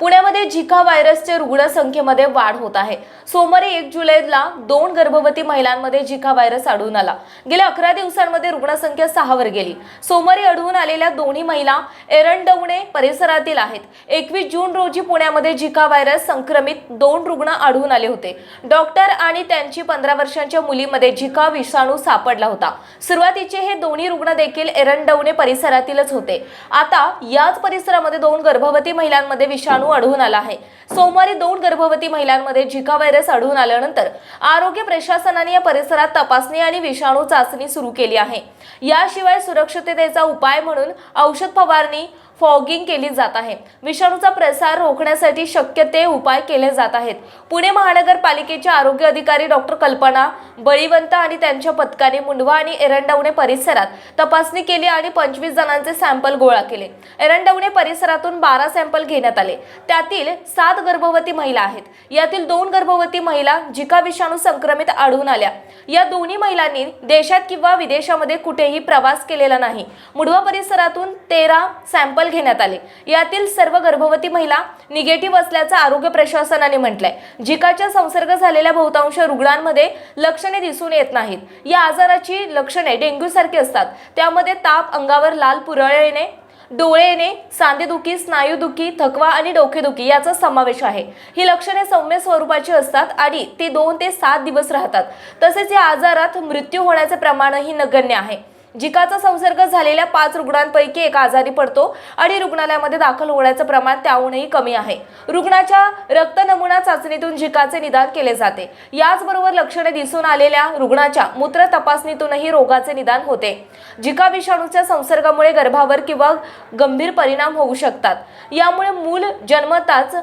पुण्यामध्ये झिका व्हायरसच्या रुग्णसंख्येमध्ये वाढ होत आहे. सोमवारी एक जुलैला दोन गर्भवती महिलांमध्ये झिका व्हायरस आढळून आला. गेल्या अकरा दिवसांमध्ये रुग्णसंख्या सहावर गेली. सोमवारी आढळून आलेल्या दोन्ही महिला एरंडवणे परिसरातील आहेत. एकवीस जून रोजी पुण्यामध्ये झिका व्हायरस संक्रमित दोन रुग्ण आढळून आले होते. डॉक्टर आणि त्यांची पंधरा वर्षांच्या मुलीमध्ये झिका विषाणू सापडला होता. सुरुवातीचे हे दोन्ही रुग्ण देखील एरंडवणे परिसरातीलच होते. आता याच परिसरामध्ये दोन गर्भवती महिलांमध्ये विषाणू आढळून आला आहे. सोमवारी दोन गर्भवती महिलांमध्ये झिका व्हायरस आढळून आल्यानंतर आरोग्य प्रशासनाने या परिसरात तपासणी आणि विषाणू चाचणी सुरू केली आहे. याशिवाय सुरक्षिततेचा उपाय म्हणून औषध फवारणी फॉगिंग केली जात आहे. विषाणूचा प्रसार रोखण्यासाठी शक्य ते उपाय केले जात आहेत. पुणे महानगरपालिकेचे आरोग्य अधिकारी डॉक्टर कल्पना बळीवंत आणि त्यांच्या पथकाने मुंडवा आणि एरंडवणे परिसरात तपासणी केली आणि पंचवीस जणांचे सॅम्पल गोळा केले. एरंडवणे परिसरातून बारा सॅम्पल घेण्यात आले. त्यातील सात गर्भवती महिला आहेत. यातील दोन गर्भवती महिला जिका विषाणू संक्रमित आढळून आल्या. या दोन्ही महिलांनी देशात किंवा विदेशामध्ये कुठेही प्रवास केलेला नाही. मुंडवा परिसरातून तेरा सॅम्पल घेण्यात आले. यातील सर्व गर्भवती महिला निगेटिव्ह असल्याचं आरोग्य प्रशासनाने म्हटलंय. जिकाच्या संसर्ग झालेल्या बहुतांश रुग्णांमध्ये लक्षणे दिसून येत नाहीत. या आजाराची लक्षणे डेंग्यू सारखी असतात. त्यामध्ये ताप अंगावर लाल पुरळ येणे डोळे येणे सांधेदुखी स्नायूदुखी थकवा आणि डोकेदुखी याचा समावेश आहे. ही लक्षणे सौम्य स्वरूपाची असतात आणि ती दोन ते सात दिवस राहतात. तसेच या आजारात मृत्यू होण्याचे प्रमाणही नगण्य आहे. जिकाचा संसर्ग झालेल्या पाच रुग्णांपैकी एक आजारी पडतो आणि रुग्णालयामध्ये दाखल होण्याचं प्रमाण त्याहूनही कमी आहे. रुग्णाच्या रक्त नमुना चाचणीतून झिकाचे निदान केले जाते. याचबरोबर लक्षणे दिसून आलेल्या रुग्णाच्या मूत्र तपासणीतूनही रोगाचे निदान होते. झिका विषाणूच्या संसर्गामुळे गर्भावर किंवा गंभीर परिणाम होऊ शकतात. यामुळे मूल जन्मताच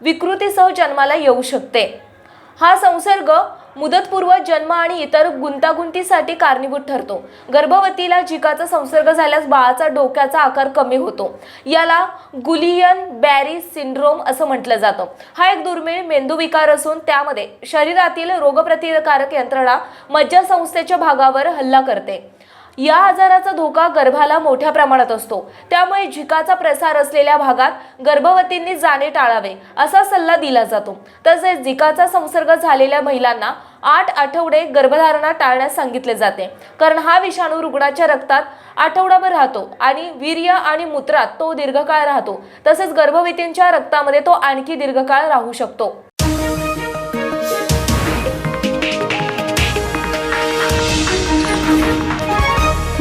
विकृतीसह जन्माला येऊ शकते. हा संसर्ग मुदतपूर्व जन्म आणि इतर गुंतागुंतीसाठी कारणीभूत ठरतो. गर्भवतीला झिकाचा संसर्ग झाल्यास बाळाचा डोक्याचा आकार कमी होतो. याला गुलियन बॅरी सिंड्रोम असं म्हटलं जातं. हा एक दुर्मिळ मेंदूविकार असून त्यामध्ये शरीरातील रोगप्रतिकारक यंत्रणा मज्जासंस्थेच्या भागावर हल्ला करते. या आजाराचा धोका गर्भाला मोठ्या प्रमाणात असतो. त्यामुळे झिकाचा प्रसार असलेल्या भागात गर्भवतींनी जाणे टाळावे असा सल्ला दिला जातो. तसेच झिकाचा संसर्ग झालेल्या महिलांना आठ आठवडे गर्भधारणा टाळण्यास सांगितले जाते. कारण हा विषाणू रुग्णाच्या रक्तात आठवडाभर राहतो आणि वीर्य आणि मूत्रात तो दीर्घकाळ राहतो. तसेच गर्भवतींच्या रक्तामध्ये तो आणखी दीर्घकाळ राहू शकतो.